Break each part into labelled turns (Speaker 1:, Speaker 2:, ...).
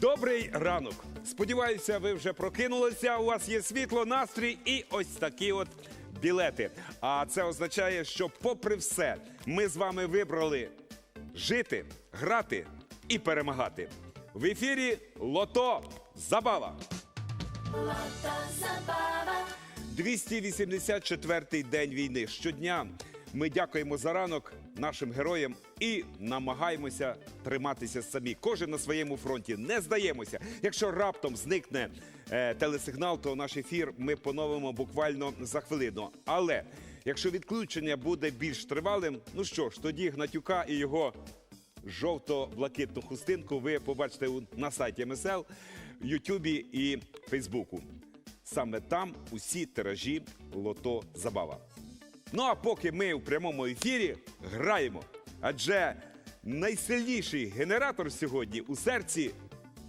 Speaker 1: Добрий ранок. Сподіваюся, ви вже прокинулися. У вас є світло, настрій і ось такі от білети. А це означає, що, попри все, ми з вами вибрали жити, грати і перемагати. В ефірі Лото Забава. 284-й день війни. Щодня ми дякуємо за ранок нашим героям і намагаємося триматися самі. Кожен на своєму фронті. Не здаємося. Якщо раптом зникне е, телесигнал, то наш ефір ми поновимо буквально за хвилину. Але якщо відключення буде більш тривалим, ну що ж, тоді Гнатюка і його жовто-блакитну хустинку ви побачите на сайті МСЛ, Ютубі і Фейсбуку. Саме там усі тиражі Лото Забава. Ну а поки ми у прямому ефірі граємо, адже найсильніший генератор сьогодні у серці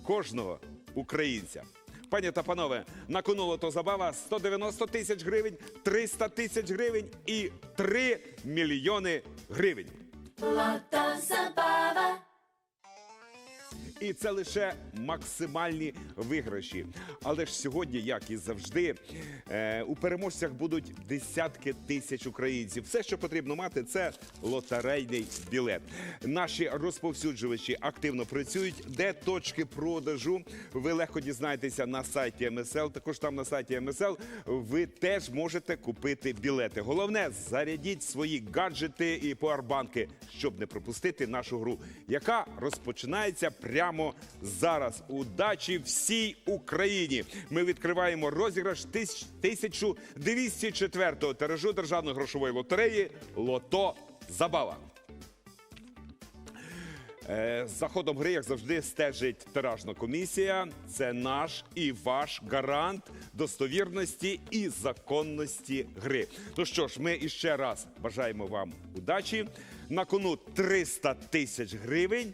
Speaker 1: кожного українця. Пані та панове, на кону лотозабава 190 тисяч гривень, 300 тисяч гривень і 3 мільйони гривень. І це лише максимальні виграші. Але ж сьогодні, як і завжди, е, у переможцях будуть десятки тисяч українців. Все, що потрібно мати, це лотерейний білет. Наші розповсюджувачі активно працюють. Де точки продажу? Ви легко дізнаєтеся на сайті МСЛ. Також там на сайті МСЛ ви теж можете купити білети. Головне, зарядіть свої гаджети і пауербанки, щоб не пропустити нашу гру, яка розпочинається прямо зараз. Удачі всій Україні! Ми відкриваємо розіграш тисяч- 1204-го тиражу державної грошової лотереї Лото Забава. Е, За ходом гри, як завжди, стежить тиражна комісія. Це наш і ваш гарант достовірності і законності гри. Ну що ж, ми іще раз бажаємо вам удачі. На кону 300 тисяч гривень.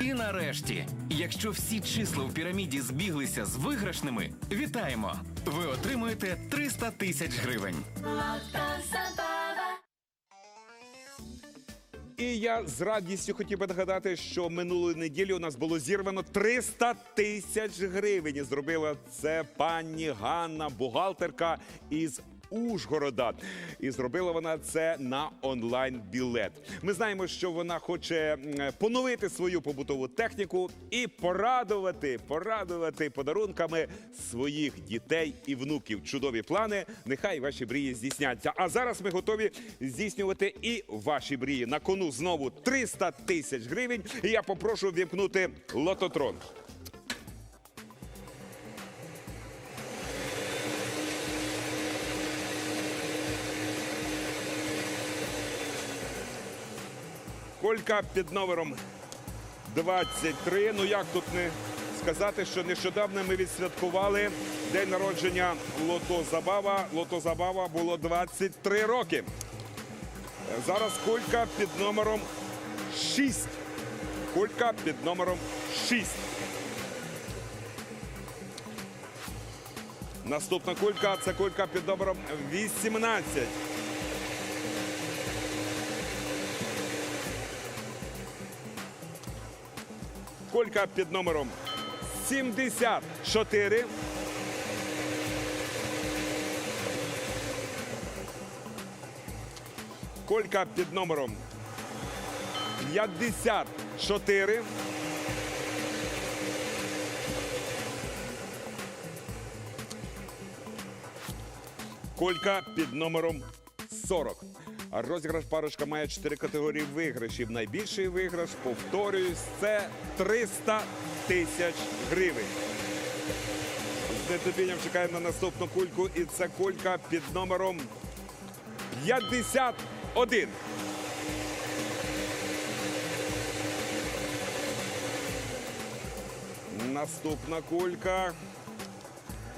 Speaker 2: І нарешті, якщо всі числа у піраміді збіглися з виграшними, вітаємо! Ви отримуєте 300 тисяч гривень.
Speaker 1: І я з радістю хотів би нагадати, що минулої неділі у нас було зірвано 300 тисяч гривень. І зробила це пані Ганна, бухгалтерка із. Ужгорода, і зробила вона це на онлайн білет. Ми знаємо, що вона хоче поновити свою побутову техніку і порадувати, порадувати подарунками своїх дітей і внуків. Чудові плани. Нехай ваші мрії здійсняться. А зараз ми готові здійснювати і ваші мрії. На кону знову 300 тисяч гривень. І я попрошу вімкнути лототрон. Колька під номером 23. Ну як тут не сказати, що нещодавно ми відсвяткували день народження Лото Забава. Лото Забава було 23 роки. Зараз колька під номером 6. Колька під номером 6. Наступна кулька це кулька під номером 18. Колька під номером 74. Колька під номером 54. Колька під номером 40. Розіграш парочка має чотири категорії виграшів. Найбільший виграш, повторююсь, це 300 тисяч гривень. З нетерпінням чекаємо на наступну кульку, і це кулька під номером 51. Наступна кулька.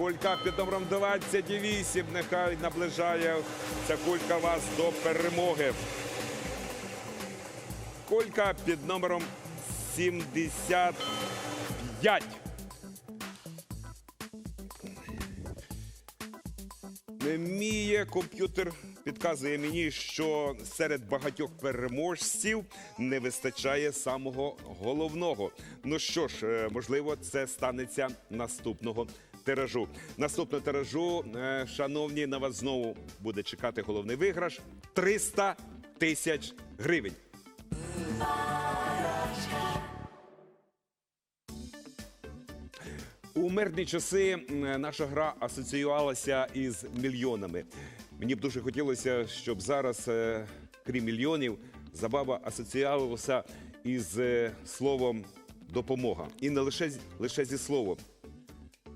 Speaker 1: Кулька під номером 28. Нехай наближає ця кулька вас до перемоги. Кулька під номером 75. Мій комп'ютер підказує мені, що серед багатьох переможців не вистачає самого головного. Ну що ж, е, можливо, це станеться наступного тиражу. Наступного тиражу, е, шановні, на вас знову буде чекати головний виграш 300 тисяч гривень. У мирні часи наша гра асоціювалася із мільйонами. Мені б дуже хотілося, щоб зараз, е, крім мільйонів, забава асоціювалася із е, словом допомога. І не лише, лише зі словом.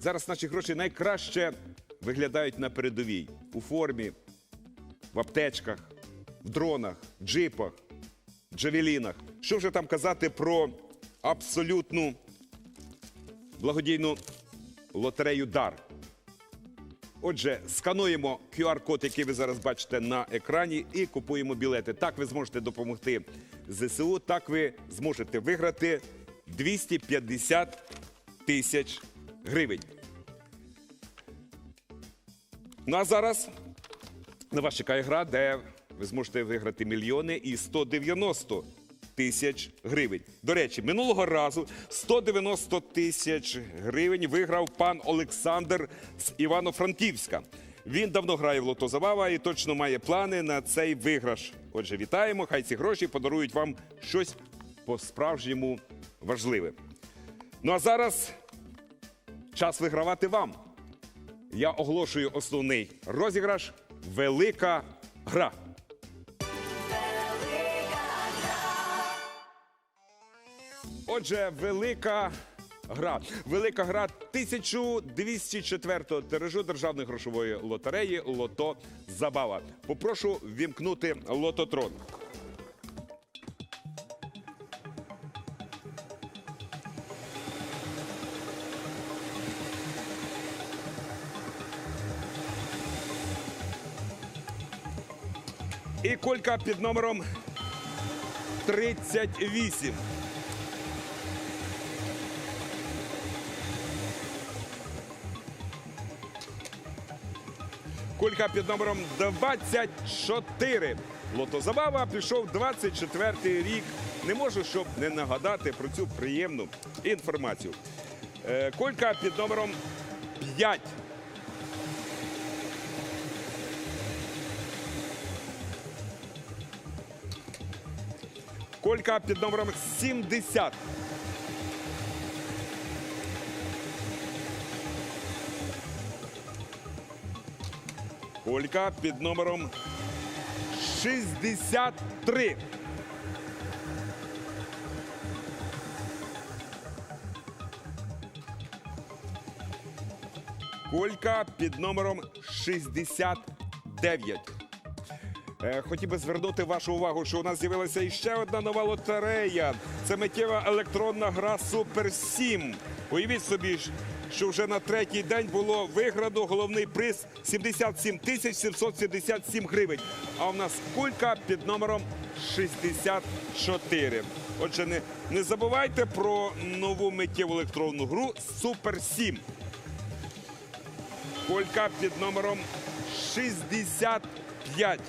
Speaker 1: Зараз наші гроші найкраще виглядають на передовій у формі, в аптечках, в дронах, джипах, джавелінах. Що вже там казати про абсолютну благодійну лотерею Дар. Отже, скануємо QR-код, який ви зараз бачите на екрані, і купуємо білети. Так ви зможете допомогти ЗСУ, так ви зможете виграти 250 тисяч гривень. Ну а зараз на вас чекає гра, де ви зможете виграти мільйони і 190 тисяч гривень. До речі, минулого разу 190 тисяч гривень виграв пан Олександр з Івано-Франківська. Він давно грає в лото Забава і точно має плани на цей виграш. Отже, вітаємо! Хай ці гроші подарують вам щось по-справжньому важливе. Ну а зараз час вигравати вам. Я оголошую основний розіграш Велика гра. Отже, велика гра. Велика гра 1204-го тиражу державної грошової лотереї Лото Забава. Попрошу вімкнути лототрон. Колька під номером 38. Кулька під номером 24. Лотозабава пішов 24-й рік. Не можу, щоб не нагадати про цю приємну інформацію. Е, Кулька під номером 5. Колька під номером 70. Колька під номером 63. Колька під номером 69. Е, Хотів би звернути вашу увагу, що у нас з'явилася іще одна нова лотерея. Це миттєва електронна гра Супер 7. Уявіть собі, що вже на третій день було виграно головний приз 77 тисяч 777 гривень. А у нас кулька під номером 64. Отже, не, не забувайте про нову миттєву електронну гру Супер 7. Колька під номером 65.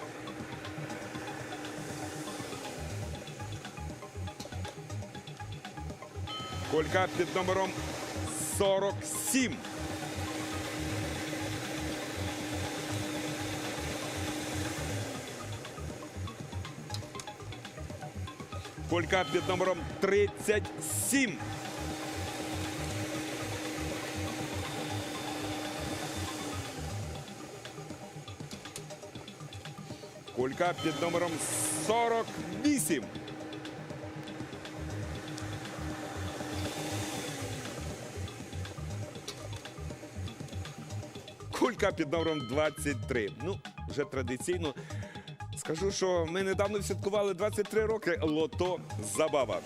Speaker 1: Колька під номером 47. Колька під номером 37. Кулька під номером 48. Кулька під номером 23. Ну, вже традиційно. Скажу, що ми недавно святкували 23 роки лото забава.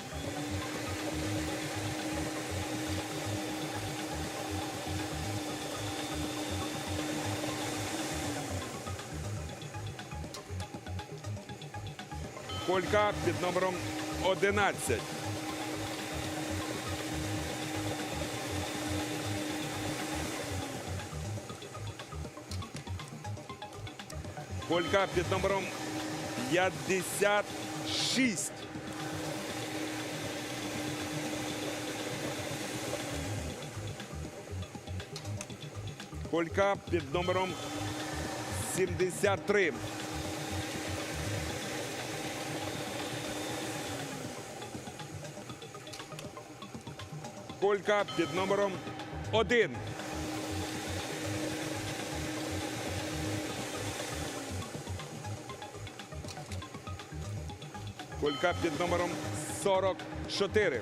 Speaker 1: Колька під номером 11. Колька під номером 56. Колька під номером 73. Колька під номером 1. Колька під номером 44.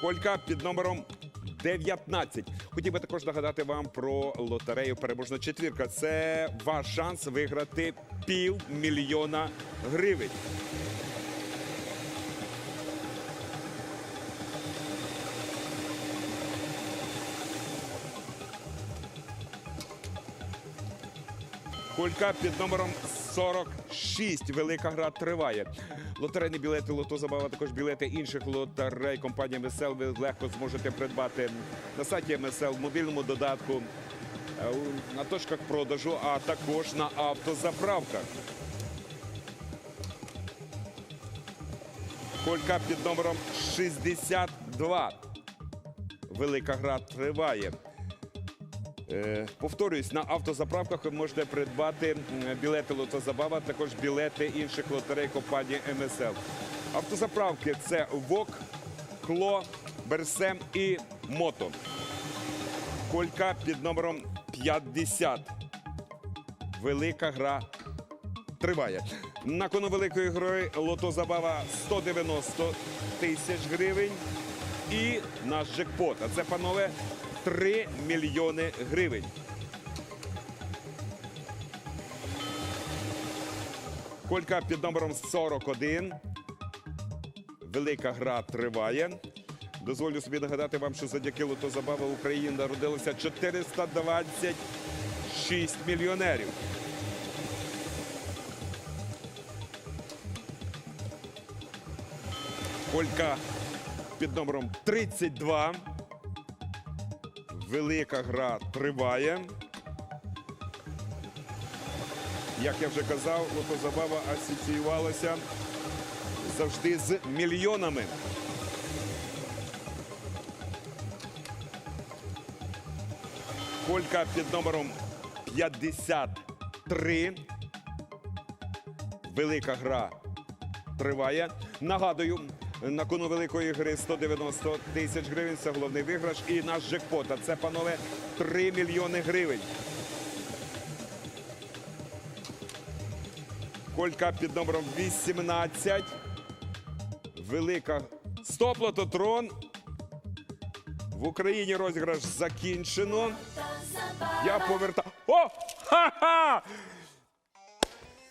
Speaker 1: Колька під номером 19. Хотів би також нагадати вам про лотерею Переможна четвірка. Це ваш шанс виграти півмільйона гривень. Колька під номером 46. Велика гра триває. Лотерейні білети, лото забава, також білети інших лотерей. Компанія МСЛ ви легко зможете придбати на сайті МСЛ, в мобільному додатку, е, на точках продажу, а також на автозаправках. Колька під номером 62. Велика гра триває. Е, Повторюсь, на автозаправках ви можете придбати білети лотозабава, також білети інших лотерей компанії МСЛ. Автозаправки це ВОК, Кло, Берсем і Мото. Колька під номером 50. Велика гра триває. На кону великої гри лотозабава 190 тисяч гривень. І наш джекпот. А це, панове, 3 мільйони гривень. Колька під номером 41. Велика гра триває. Дозволю собі нагадати вам, що завдяки лотозабава в Україні народилося 426 мільйонерів. Колька під номером 32. Велика гра триває. Як я вже казав, лотозабава асоціювалася завжди з мільйонами. Колька під номером 53. Велика гра триває. Нагадую, на кону великої гри 190 тисяч гривень. Це головний виграш. І наш джекпот. А це, панове, 3 мільйони гривень. Колька під номером 18. Велика. Стоп, лототрон. В Україні розіграш закінчено. Я повертаю. О! Ха-ха!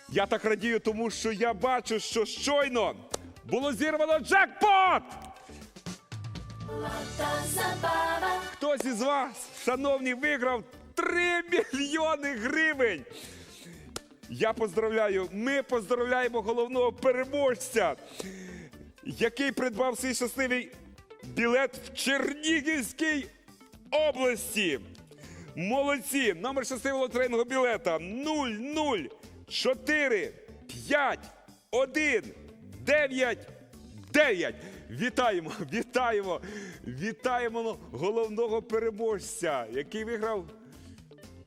Speaker 1: Я так радію, тому що я бачу, що щойно було зірвано джекпот! Хтось із вас, шановні, виграв 3 мільйони гривень. Я поздравляю, ми поздравляємо головного переможця, який придбав свій щасливий білет в Чернігівській області. Молодці! Номер щасливого лотерейного білета 004 5 1 9 9. Вітаємо, вітаємо, вітаємо головного переможця, який виграв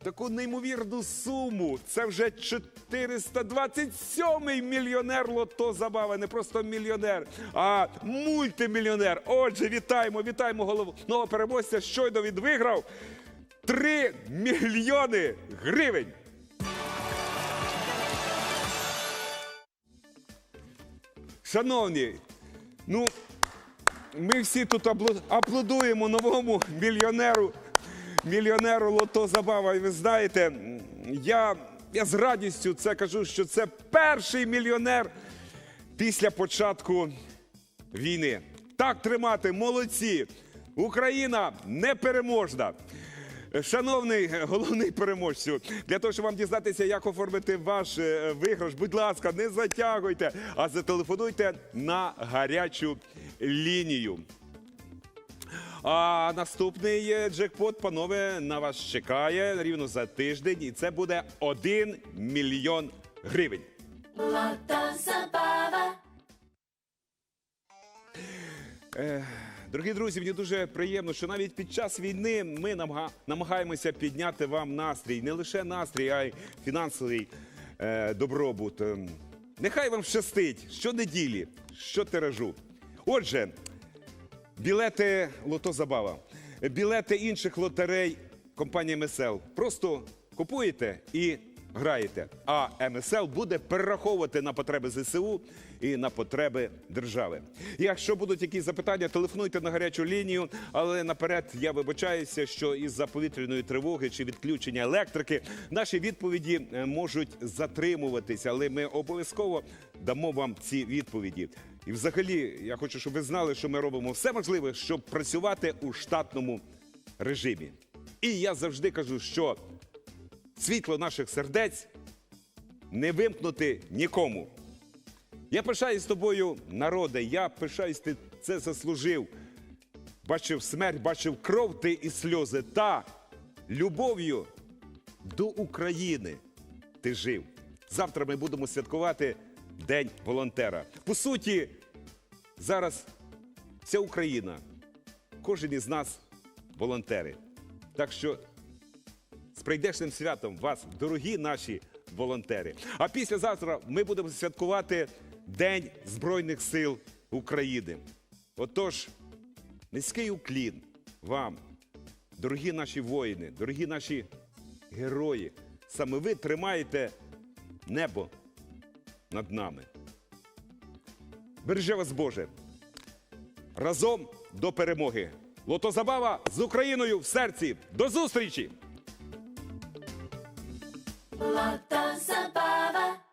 Speaker 1: таку неймовірну суму. Це вже 427-й мільйонер лото забава. Не просто мільйонер, а мультимільйонер. Отже, вітаємо, вітаємо головного переможця. Щойно він виграв 3 мільйони гривень. Шановні, ну ми всі тут аплодуємо новому мільйонеру, мільйонеру Лото Забава. І ви знаєте, я, я з радістю це кажу, що це перший мільйонер після початку війни. Так тримати, молодці! Україна непереможна. Шановний головний переможцю, для того, щоб вам дізнатися, як оформити ваш е, виграш, будь ласка, не затягуйте, а зателефонуйте на гарячу лінію. А наступний джекпот, панове, на вас чекає рівно за тиждень, і це буде 1 мільйон гривень.
Speaker 3: Lata Zabava.
Speaker 1: Дорогі друзі, мені дуже приємно, що навіть під час війни ми намага- намагаємося підняти вам настрій, не лише настрій, а й фінансовий е, добробут. Ем, Нехай вам щастить щонеділі, щотиражу. Отже, білети Лото Забава, білети інших лотерей компанії МСЛ. Просто купуєте і граєте. А МСЛ буде перераховувати на потреби ЗСУ і на потреби держави. Якщо будуть якісь запитання, телефонуйте на гарячу лінію. Але наперед я вибачаюся, що із-за повітряної тривоги чи відключення електрики наші відповіді е, можуть затримуватися, але ми обов'язково дамо вам ці відповіді. І взагалі, я хочу, щоб ви знали, що ми робимо все можливе, щоб працювати у штатному режимі. І я завжди кажу, що світло наших сердець не вимкнути нікому. Я пишаюсь тобою, народе, я пишаюсь, ти це заслужив. Бачив смерть, бачив кров ти і сльози. Та любов'ю до України ти жив. Завтра ми будемо святкувати День волонтера. По суті, зараз вся Україна, кожен із нас волонтери. Так що прийдешним святом вас, дорогі наші волонтери. А післязавтра ми будемо святкувати День Збройних сил України. Отож, низький уклін вам, дорогі наші воїни, дорогі наші герої. Саме ви тримаєте небо над нами. Береже вас Боже. Разом до перемоги. Лотозабава з Україною в серці. До зустрічі!
Speaker 3: Locked on baba.